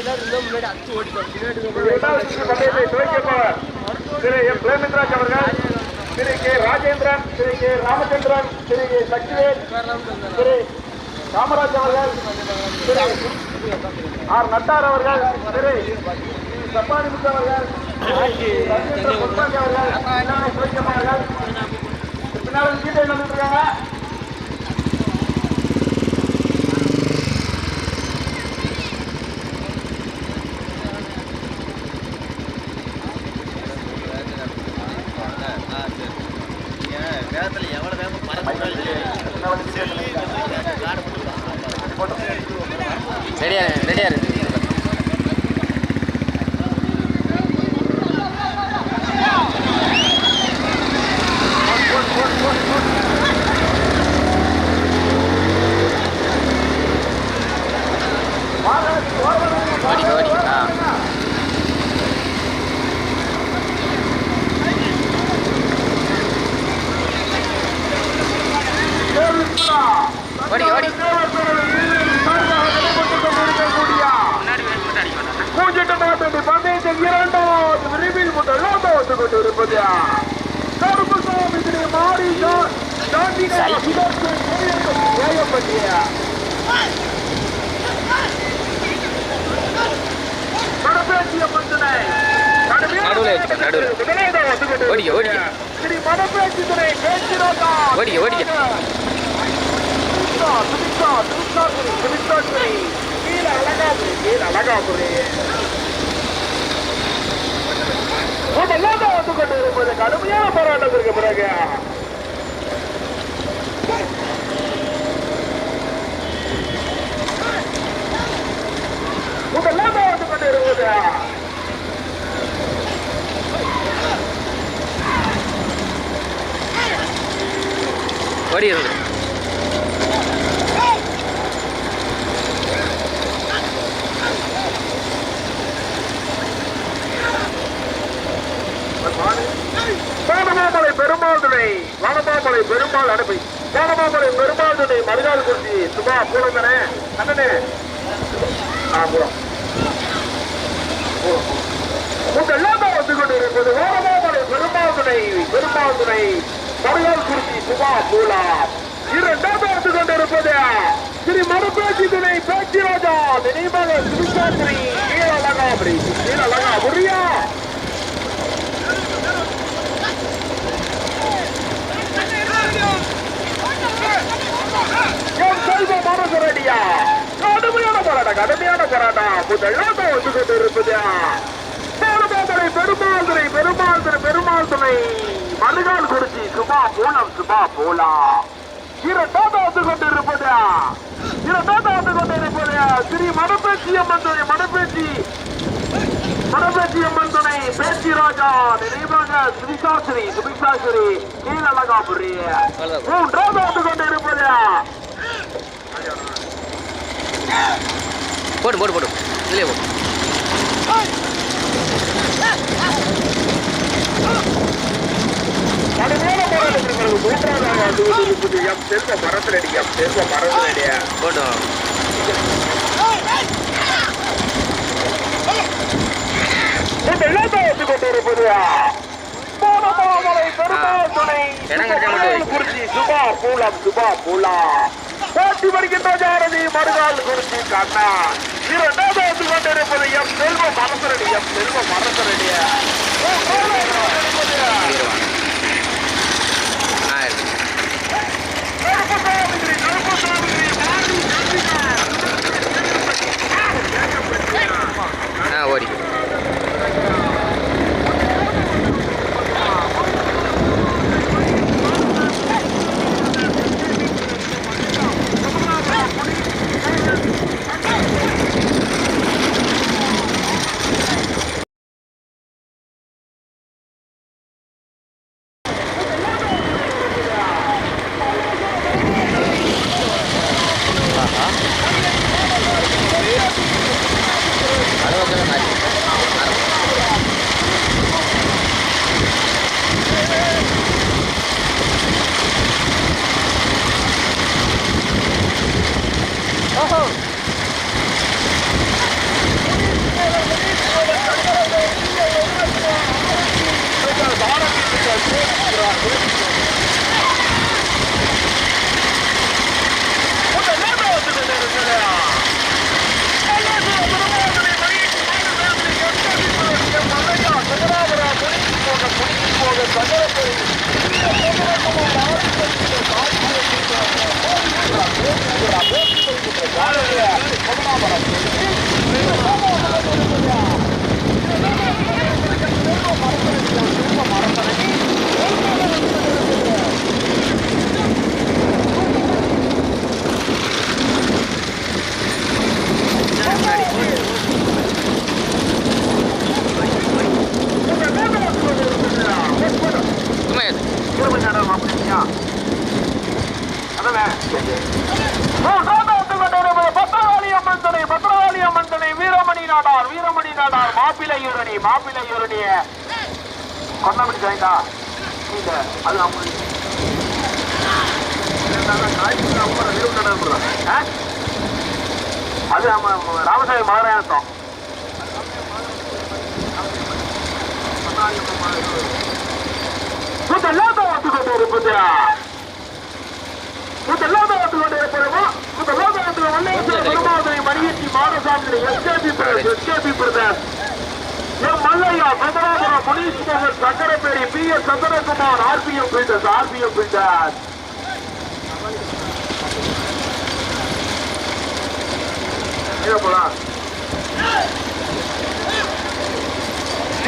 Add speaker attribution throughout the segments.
Speaker 1: இரண்டாவது சுற்று பந்தயத்தை துவக்கியவர் திரு எம். பிரேமித்ராஜ் அவர்கள் திரு கே. ராஜேந்திரன் திரு கே. ராமச்சந்திரன் திரு கே. சக்திவேல் திரு காமராஜ் அவர்கள் திரு ஆர். நட்டார் அவர்கள் திரு சப்பானி முத்து அவர்கள் ராஜேந்திர பொன்பாண்டி அவர்கள் பின்னாடி துவக்கியம் அவர்கள் பின்னாடி சீட்டை வந்துட்டு இருக்காங்க.
Speaker 2: ரெடியா ரெடியா இருக்கு ஓடிக்க ஓடிக்க ஆ ஓடிக்க ஓடி
Speaker 1: பூஜ்ஜிட்டு நாட்டு பந்தயத்தில் இரண்டாவது விரைவில் முதலாம் வந்து கொண்டிருப்பது கருப்புசாமி திரு மாரிசா ஏகப்பட்டிய மடப்பேச்சிய பந்தனை
Speaker 2: நடுவுல வச்சுக்கோ, நடுவுல. ஓடிக்க, ஓடிக்க. ஓடிக்க, ஓடிக்க.
Speaker 1: கடுமையான போராட்டத்திற்கு பிறகு முதலாவது வந்து கொண்டிருப்பது
Speaker 2: ஓடி இருந்து
Speaker 1: வானமாமலை பெருமாள் துணை வானமாமலை பெருமாள் அனுப்பி வானமாமலை பெருமாள் துணை மறுநாள் குறிச்சி சுபா தானே? அண்ணனே. ஆ பூலம். முதலாம் வந்து கொண்டிருப்பது ஓரமாமலை பெருமாள் துணை பெருமாள் குறிச்சி சுபா பூலாம் இரண்டாவது வந்து கொண்டிருப்பது ஸ்ரீ மறுபேச்சு துணை பேச்சு ராஜா நினைவாக சுமிசாத்திரி கீழ அழகாபுரி கீழ அழகாபுரியா கடுமையான போராட்டம் கடுமையான போராட்டம். முதல்ல வந்து கொண்டிருப்பதா இருப்பது பெருமாதுரை பெருமாதுரை பெருமாதுரை பெருமாள் துணை மறுகால் குறிச்சி சுபா போலாம் சுபா போலாம் இரண்டாவது வந்து கொண்டு இருப்பது? இரண்டாவது வந்து கொண்டு இருப்பது? ஸ்ரீ மடப்பேச்சி அம்மன் துணை மடப்பேச்சி மடப்பேச்சி அம்மன் துணை பேச்சி ராஜா நினைவாக சுபிசாஸ்திரி சுபிசாஸ்திரி கீழழகாபுரி. மூன்றாவது வந்து கொண்டு இருப்பது?
Speaker 2: போடு போடு போடு. இல்லையே போடு
Speaker 1: கடுமையான போராட்டத்திற்கு பிறகு மூன்றாவது வந்து கொண்டு இருப்பது எம் செல்வ மரத்திரடி எம் செல்வ மரத்திரடியா
Speaker 2: போட்டோம்
Speaker 1: முதலாவது வந்து கொண்டு இருப்பது மூணமாமலை பெருமாள் துணை
Speaker 2: இடம் கிடைச்சா மட்டும் வை.
Speaker 1: குறிச்சி சுபா பூலம் சுபா பூலா போட்டி வருகின்ற ஜாரதி மறுநாள் குறிச்சி கண்ணா இரண்டாவது வந்து கொண்டிருப்பது எம் செல்வ மரசரடி எம் செல்வ மரசரடியா அது நம்ம ராமசாமி மகாராயணத்தம் முதலாவது வந்து கொண்டு இருப்பது முதலாவது வந்து கொண்டு இருப்பதுமா முதலாவது வந்து வல்லேஸ்வர பெருமாதை மணியத்தி Madasamy SKP brothers SKP brothers M Mallaiya Chandrapuram Muneeswarar Sakkarapperi P S Chandrakumar RPM builders RPM builders எங்க போலாம்.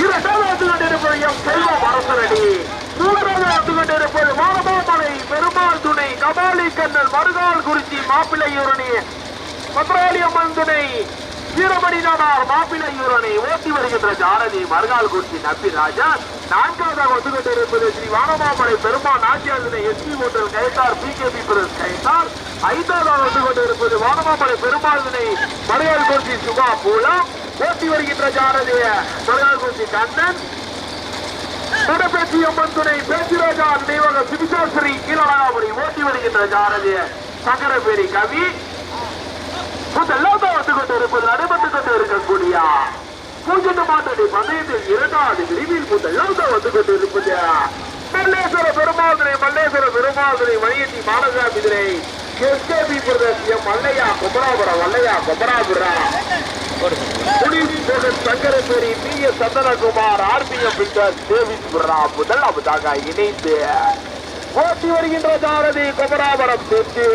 Speaker 1: இரண்டாவது வந்து கொண்டிருப்பது எம் செல்வம் அரசரடி மூன்றாவது வந்து கொண்டிருப்பது மானமாமலை பெருமாள் துணை கபாலி கண்ணல் மருகால் குறிச்சி மாப்பிள்ளையூரணி பத்ராலியம்மன் துணை வீரமணி நாடார் மாப்பிள்ளையூரணி ஓட்டி வருகின்ற ஜாரதி மருகால் குறிச்சி நம்பி ராஜா நான்காவதாக வந்து இருப்பது ஸ்ரீ வானமாமலை பெருமாள் நாச்சியார் துணை SP hotel Kayathar PKP brothers Kayathar ஐந்தாவதாக வந்து இருப்பது வானமாமலை பெருமாளினை துணை மருகால் குறிச்சி சுபா பூலம். ஓட்டி வருகின்ற ஜாரதி மருகால் குறிச்சி கண்ணன். குடப்பேச்சி அம்மன் துணை பேச்சிராஜா நினைவக சிபிசாஸ்திரி கீழடாபுரி ஓட்டி வருகின்ற ஜாரதி சங்கரபேரி கவி. முதலாவது வந்து கொண்டு இருப்பது நடைபெற்றுக் கொண்டு இருக்கக்கூடிய பூஜ்ஜியம் மாட்டடி பந்தயத்தில் இரண்டாவது விரிவில் முதலாவது வந்து கொண்டு இருப்பது மல்லேஸ்வர பெருமாதிரை மல்லேஸ்வர பெருமாதிரை மணியத்தி மாநகராபிதிரை எஸ்கேபி பிரதேசியம் மல்லையா குமராபுரம் மல்லையா குமராபுரம்.
Speaker 2: போடு
Speaker 1: Pulimugan Sankaraperi P S Chandanakumar RPM builders Deviswara முதலாவதாக இணைந்து ஓட்டி வருகின்ற சாரதி குமராபுரம் தெற்கு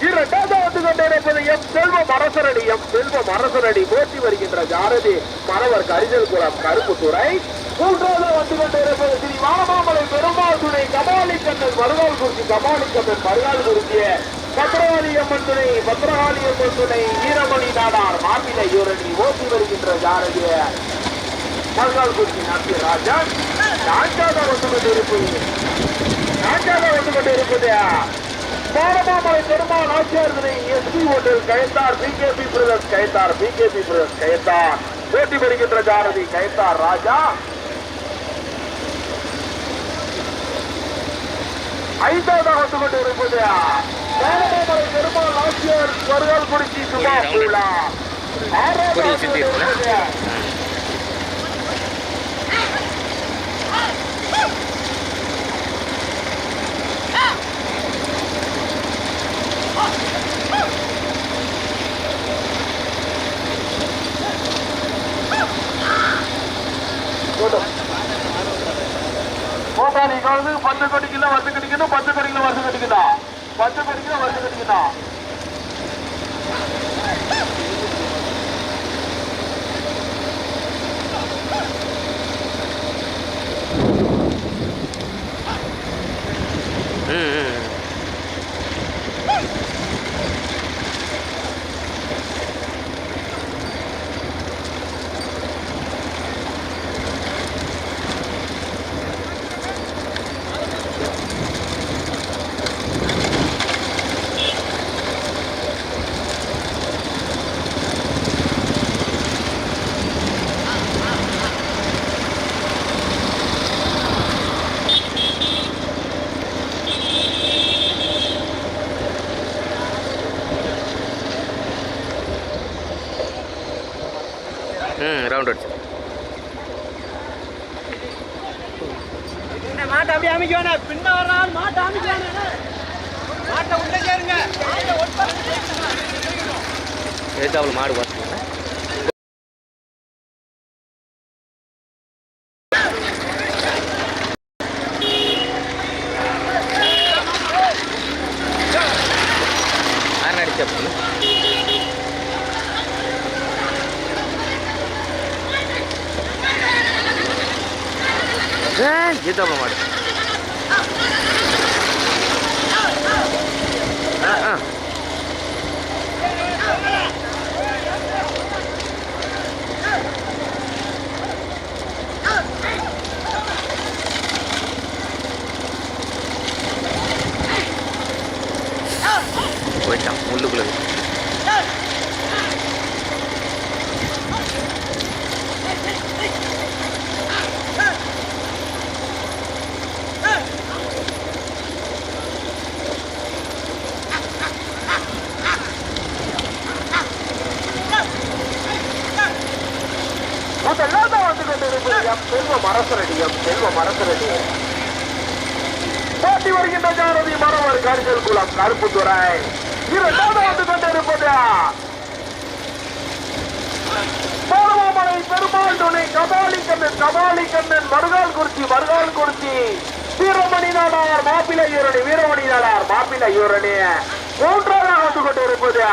Speaker 1: இரண்டாவது வந்து கொண்டிருப்பது எம் செல்வம் அரசரடி எம் செல்வம் அரசரடி போட்டி வருகின்ற ஜாரதி மறவர் கரிதல் குளம் கருப்புத்துறை. மூன்றாவது வந்து கொண்டிருப்பது ஸ்ரீ வானமாமலை பெருமாள் துணை கபாலி கண்ணன் மருகால் குறிச்சி கபாலி கண்ணன் குறிச்சிய பத்ரகாளி அம்மன் துணை பத்ரகாளி அம்மன் துணை வீரமணி நாடார் மாப்பிளை யூரணி ஓட்டி வருகின்ற ஜாரதிய மருகால் குறிச்சி நம்பி ராஜா நான்காவது வந்து கொண்டிருப்பது நான்காவது வந்து கொண்டிருப்பது பாரமாமலை பெருமாள் ஆட்சியர் துணை SP hotel Kayathar PKP brothers Kayathar PKP brothers Kayathar. ஓட்டி வருகின்ற ஜாரதி கயத்தார் ராஜா. ஐந்தாவது வந்து கொண்டு இருப்பது பாரமாமலை பெருமாள் ஆட்சியர் வருகால் குறிச்சி சுபா பூலா ஆறாவது
Speaker 2: கொடியை
Speaker 1: வந்து
Speaker 2: சுத்தி இருக்குல்ல?
Speaker 1: கொண்டிருப்பது போட்டாளி வந்து பத்து கோடிக்குள்ள வருஷம் கட்டிக்கணும் பத்து கோடிக்குள்ள வருஷம் கட்டிக்கணும் பத்து கோடிக்குள்ள வருஷம் கட்டிக்கணும்
Speaker 2: எதிர்த்தாப்புல மாடு. ஆ ஆ. போயிட்டான் உள்ளுக்குள்ள இருக்கு.
Speaker 1: மரசரடி போட்டி வருகின்ற ஜாரதி மரவர் கரிசல் குளம் கருப்புத்துறை இரண்டாவது வந்து கொண்டிருப்பது? பாலமாமலை பெருமாள் துணை கபாலி கண்ணன் கபாலி கண்ணன் மருகால் குறிச்சி மருகால் குறிச்சி. வீரமணி நாடார் மாப்பிள்ளை யூரணி வீரமணி நாடார் மாப்பிள்ளை யூரணி. மூன்றாவது வந்து கொண்டிருப்பது?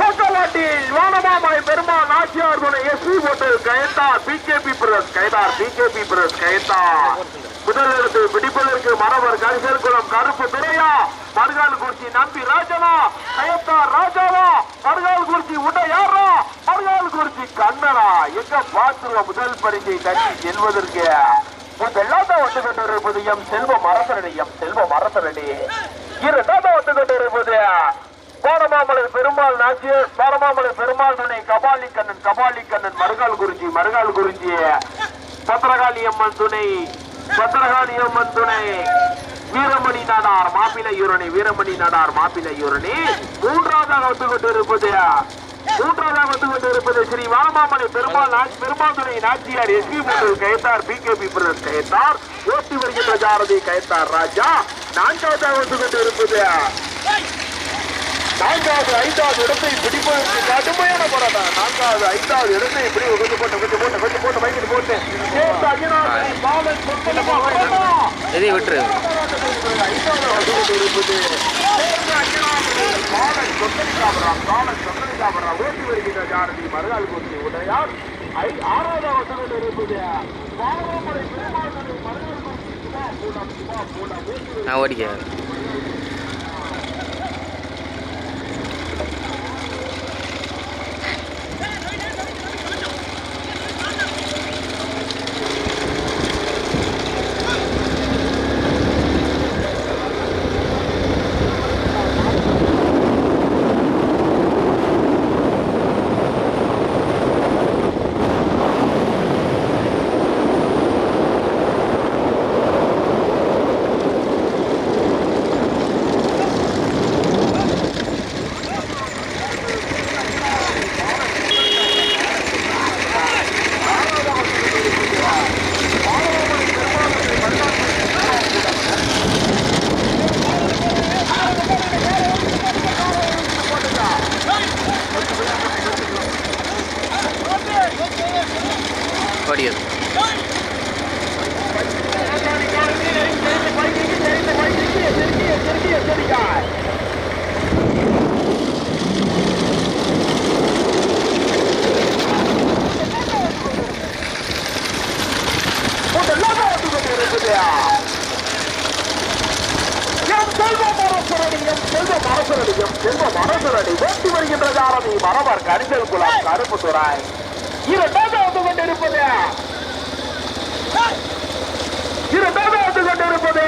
Speaker 1: பக்கவாட்டில் வானமாமலை பெருமாள் நாச்சியார் துணை SV hotel Kayathar PKP brothers Kayathar PKP brothers Kayathar முதலிடத்தை பிடிப்பதற்கு மரவர் கரிசல் குளம் கருப்பு துறையா? மருகால் குறிச்சி நம்பி ராஜனா கயத்தா ராஜாவா மருகால் குறிச்சி உடையாரா மருகால் குறிச்சி கண்ணனா. எங்க பாத்துருவ முதல் பரிசை தட்டி செல்வதற்கு? முதலாவது வந்து கொண்டிருப்பது எம் செல்வம் அரசரடி எம் செல்வம் அரசரடி. இரண்டாவது வந்து கொண்டிருப்பது கோடமாமலை பெருமாள் நாச்சியர் கோடமாமலை பெருமாள் துணை கபாலி கண்ணன் கபாலி கண்ணன் மருகால் குருஜி மருகால் குருஜி. பத்திரகாளி அம்மன் துணை பத்திரகாளி அம்மன் துணை. வீரமணி நாடார் மாப்பிளை யூரணி வீரமணி நாடார் மாப்பிளை யூரணி. மூன்றாவதாக வந்து கொண்டிருப்பது மூன்றாவதாக வந்து கொண்டிருப்பது ஸ்ரீ வாலமாமணி பெருமாள் நாச்சி- பெருமாள் துணை Nachiyar SP P Kayathar P brother Kayathar ஓட்டி வருகின்ற ஜாரதி கயத்தார் ராஜா. நான்காவதாக வந்து கொண்டிருப்பது நான்காவது ஐந்தாவது இடத்தை பிடிப்பதற்கு கடுமையான போராட்டம். நான்காவது ஐந்தாவது இடத்தை இப்படி கொஞ்சம் போட்டு கொஞ்சம் போட்டு கொஞ்சம் போட்டு வைக்கிட்டு போட்டு.
Speaker 2: எதையும் விட்டுரு.
Speaker 1: ஓட்டி வருகின்ற ஜாரதி மறுநாள் குறிச்சி உடையார். ஆறாவது வந்து இருப்பது. பாலமலை பெருமாள் மறுநாள் ஓட்டி வருகின்ற
Speaker 2: நான் ஓடிக்க ஓடியது
Speaker 1: மரவர் கரிசல் குளம் கருப்பு துறாய் இரண்டாவது வந்து கொண்டிருப்பது. இரண்டாவது வந்து கொண்டிருப்பது.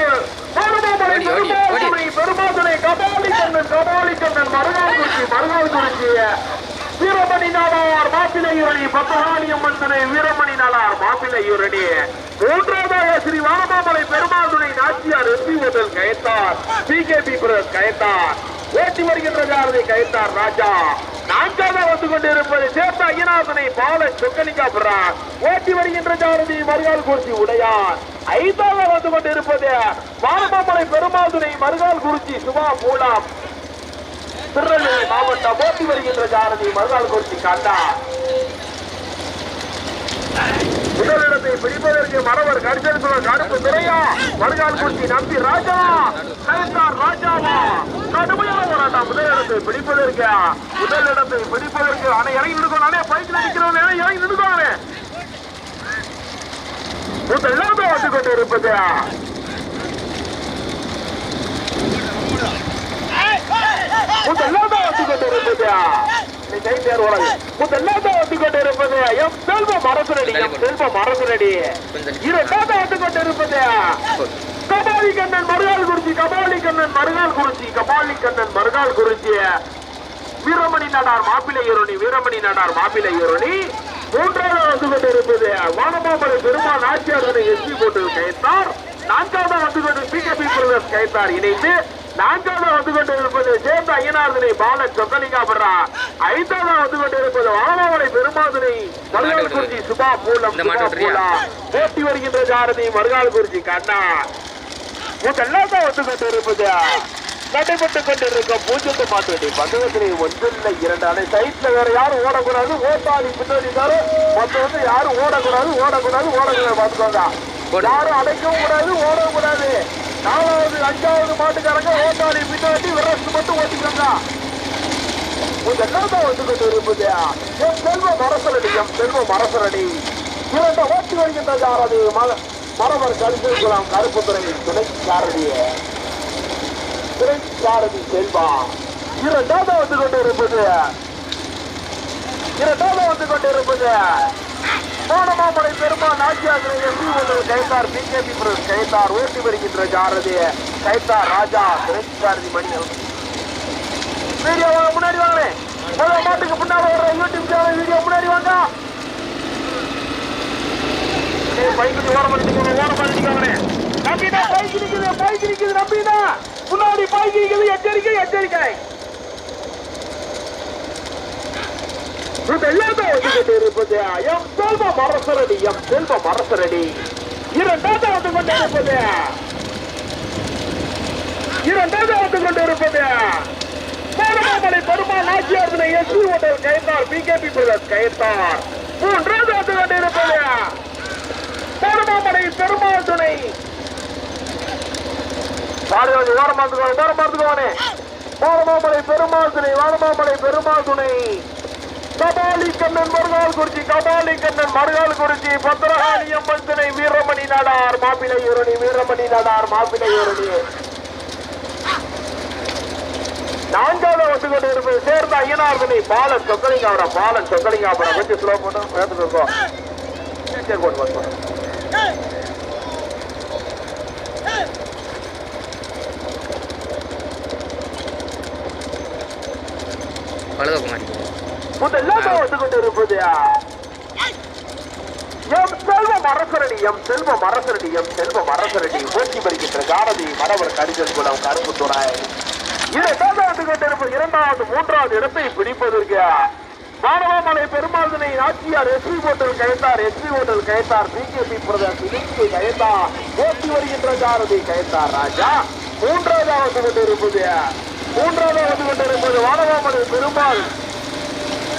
Speaker 1: பெருமாதுரை பெருமாதுரை கபாலி கண்ணன் கபாலி கண்ணன் மருகால் குறிச்சி மருகால் குறிச்சி வீரமணி மாப்பிள்ளையூரணி துணை வீரமணி நாடார் மாப்பிள்ளையூரணி மூன்றாவதாக Sri Vanamamalai பெருமாதுரை Nachiyar SP hotel Kayathar PKP brothers Kayathar. ஓட்டி வருகின்ற ஜாரதை கைத்தார் ராஜா? நான்காக வந்து கொண்டிருப்பது சேர்த்த ஐயநாதனை பாலன் சொக்கலிங்காபுரம் ஓட்டி வருகின்ற ஜாரதி மறுகால் குறிச்சி உடையார் ஐந்தாக வந்து கொண்டிருப்பது வானமாமலை பெருமாதுரை மறுகால் குறிச்சி சுபா மூலம். திருநெல்வேலி மாவட்டம் ஓட்டி வருகின்ற ஜாரதி மறுகால் குறிச்சி கண்டா. முதலிடத்தை பிடிப்பதற்கு மரவர் கடிதல் கருப்பு துறையா வருகால் குறிச்சி நம்பி ராஜா. கலைஞர் ராஜாவா. கடுமையான போராட்டம். முதலிடத்தை பிடிப்பதற்கு முதலிடத்தை பிடிப்பதற்கு அணை இறங்கி நிற்கும் அணை பைக்கில் நிற்கிறவன் இறங்கி நிற்குவாங்க முதலாவது வந்து கொண்டு இருப்பது முதலாவது வந்து கொண்டு இருப்பது நீ கை தேர் உலகு முதலாவது வந்து கொண்டு இருப்பது எம் செல்வம் அரசனடி எம் செல்வம் அரசனடி
Speaker 2: கொஞ்சம்
Speaker 1: இரண்டாவது வந்து கொண்டு இருப்பது Kabali Kannan Marugalkurichi Kabali Kannan Marugalkurichi Kabali Kannan Marugalkurichi. Veeramani Nadar மாப்பிள்ளை ஈரோணி வீரமணி நாடார் மாப்பிள்ளை ஈரோணி மூன்றாவது வந்து கொண்டிருப்பது வானமாமலை பெருமாள் நாச்சியார் எஸ்பி போட்டு கைத்தார் நான்காவது வந்து கொண்டு பிகேபி பிரதர்ஸ் கைத்தார் இணைந்து நான்காவது வந்து கொண்டு இருப்பது சேர்ந்த ஐயனார்தனை பாலன் சொக்கலிங்காபுரா ஐந்தாவது வந்து கொண்டு இருப்பது வாழாவளை பெருமாதினை மருகால் குறிச்சி சுபா? மூலா போட்டி வருகின்ற ஜாரதி மருகால் குறிச்சி கண்ணா. முதல்லாம் தான் வந்து கொண்டு இருப்பது நடைபெற்றுக் கொண்டிருக்கும் பூஜ்ஜியத்து மாட்டு பந்தகத்திலே ஒன்றில்லை இரண்டு அணை சைட்ல வேற யாரும் ஓடக்கூடாது. ஓட்டாளி பின்னாடி தாரும் மொத்தம் வந்து யாரும் ஓடக்கூடாது ஓடக்கூடாது ஓடக்கூடாது. பார்த்துக்கோங்க. யாரும் அடைக்கவும் கூடாது ஓடவும் கூடாது. நாலாவது அஞ்சாவது மாட்டுக்காரங்க ஓட்டாளி பின்னாடி விரசு மட்டும் ஓட்டிக்கோங்க. முதல்லாம் தான் வந்து கொண்டு இருப்பது என் செல்வ மரசரடி என் செல்வ மரசரடி இரண்டு ஓட்டி வருகின்ற ஜாரதி மல மரவர் கருத்துக்கலாம் கருப்புத்துறை துணை சாரதியே துணை சாரதி செல்வா இரண்டாவது வந்து கொண்டு இருப்பது இரண்டாவது வந்து கொண்டு இருப்பது மோனமாமலை பெருமாள் நாச்சியாசிரை எம்பி ஒன்று கைத்தார் பிஜேபி பிரஸ் கைத்தார் ஓட்டி வருகின்ற ஜாரதிய கைத்தார் ராஜா துணை சாரதி மணி வீடியோ முன்னாடி வாங்க. முதல் மாட்டுக்கு முன்னாடி வர்ற யூடியூப் சேனல் வீடியோ முன்னாடி வாங்க. பைக்கு ஓரம் பண்ணிட்டு ஓரம் பண்ணிட்டு நம்பினா பைக் நிக்குது பைக் நிக்குது நம்பினா. முன்னாடி பைக் நிக்குது எச்சரிக்கை எச்சரிக்கை. இதெல்லாம் வந்து இருப்பது எம் செல்வ மரசரடி எம் செல்வ மரசரடி. இரண்டாவது வந்து கொண்டு இருப்பது இரண்டாவது வந்து கொண்டு இருப்பது பெருமாமலை பெருமாள் ஆட்சியாளர் SP hotel Kayathar PKP brothers Kayathar மூன்றாவது வந்து கொண்டு இருப்பது பெருமாமலை பெருமாள் துணை. வாடி வாடி ஓரம் பார்த்துக்கோ ஓரம் பார்த்துக்கோனே வாரமாமலை பெருமாள் துணை வாரமாமலை பெருமாள் துணை. கபாலிக்கண்ணன் மறுநாள் குறிச்சி கபாலிக்கண்ணன் மறுநாள் குறிச்சி பத்திரகாளி அம்மன் துணை வீரமணி நாடார் மாப்பிளை யூரணி வீரமணி நாடார் மாப்பிளை யூரணி. நான்காவது வந்து கொண்டு இருப்பது சேர்ந்த ஐயனார்தனை பாலன் சொக்கலிங்காபுரம் பாலன் சொக்கலிங்காபுரம். கொஞ்சம் ஸ்லோ போட்டோம் வேகத்துல இருக்கோம் சரி, போட்டு போட்டு முதல்லாம் வந்து கொண்டு இருப்பது எம் செல்வ மரசரடி எம் செல்வ மரசரடி எம் ஓட்டி வருகின்ற காரதி மரவர் கடிதல் குளம் கருப்பு துணை. இரண்டாவது வந்து கொண்டிருப்பது இரண்டாவது மூன்றாவது இடத்தை பிடிப்பதற்கு. மாணவமலை பெருமாள்தனை Nachiyar SP hotel Kayathar SP hotel Kayathar PKP brother Kayathar ஓட்டி வருகின்ற காரதி கயத்தார் ராஜா. மூன்றாவது வந்து கொண்டிருப்பது மூன்றாவது வந்து கொண்டிருப்பது வானவாமலை பெருமாள்.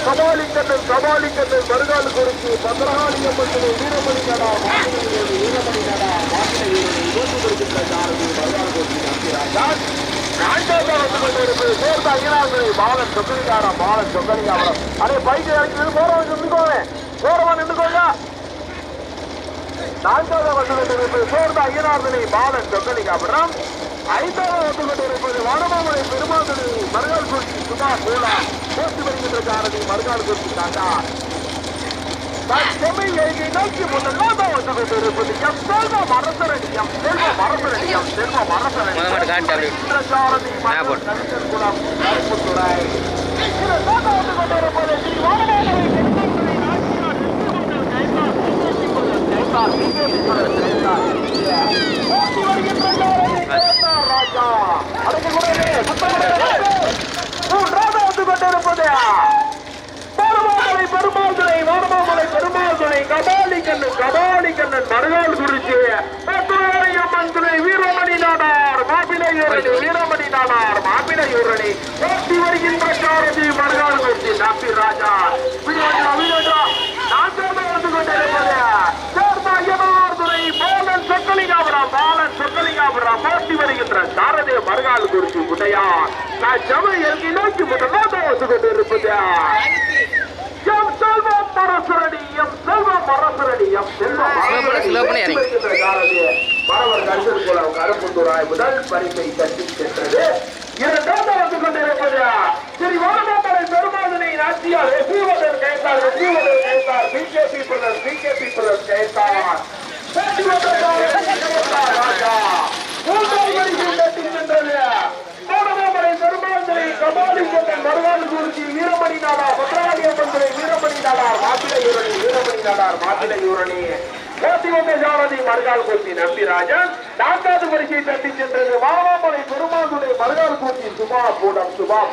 Speaker 1: கபாலி கண்ணன் கபாலி கண்ணன் மருகால் பத்திரகாளி அம்மன் வீரமணி நடா வீரமணி நடா மாநில வீரனை நோக்கி வருகின்ற நான்காவது பாலன் சொக்கலிகாரம் பாலன் சொக்கலிகாரம் அதே பைக்கு இறக்கி போறவன் நின்றுக்கோங்க. போறவன் நின்றுக்கோங்க. நான்காவது வந்து கொண்டிருப்பது ஐயனார்தனை பாலன் சொக்கலிகாபுரம் ஐந்தாவது வந்து கொண்டிருப்பது வடமாமலை பெருமாதுரை மருகால் குறிச்சி கோலா வருகின்ற காரதி மருகால் குறிச்சி தாண்டா செம்மையை நோக்கி முதலாவது வந்து கொண்டிருப்பது எம் செல்வ எம் செல்வ மரசரடி எம் செல்வ மரசரடி
Speaker 2: முத
Speaker 1: காரதி குளம் கருப்புத்துறை வந்து கொண்டிருப்பது ஸ்ரீ வானமாமலை பெருமாதுரை நாச்சியார் கைத்தார் பிஜேபி கைத்தார் பிஜேபி கைத்தார் போட்டி வருகின்ற காரதி கைத்தார் ராஜா அடக்கு குறையே சுத்தமாக மூன்றாவது வந்து கொண்டிருப்பது மானமாமலை பெருமாள் துணை மானமாமலை கபாலி கண்ணன் கபாலி கண்ணன் மருகால் குறிச்சி. அம்மன் துணை வீரமணி நாடார் மாப்பிளையூரணி வீரமணி நாடார் மாப்பிளையூரணி வருகின்ற சாரதி மருகால் குறிச்சி. நம்பி ராஜா. வீரமணி வீரஜா நான் சேர்ந்து வந்து கொண்டிருப்பது சேர்ந்த சொக்கலிங்காபுரம் பாலன் சொக்கலிங்காபுரம் போட்டி வருகின்ற சாரதி மருகால் குறிச்சி உடையா நான் ஜமையை நோக்கி முதலாக வந்து கொண்டிருப்பது எம் செல்வம் மரசரடி எம் செல்வம் மரசரடி எம் செல்வம் காலத்திலே மரவர் கருத்தர் குளம் கருப்புத்துறாய் முதல் பரிசை தட்டி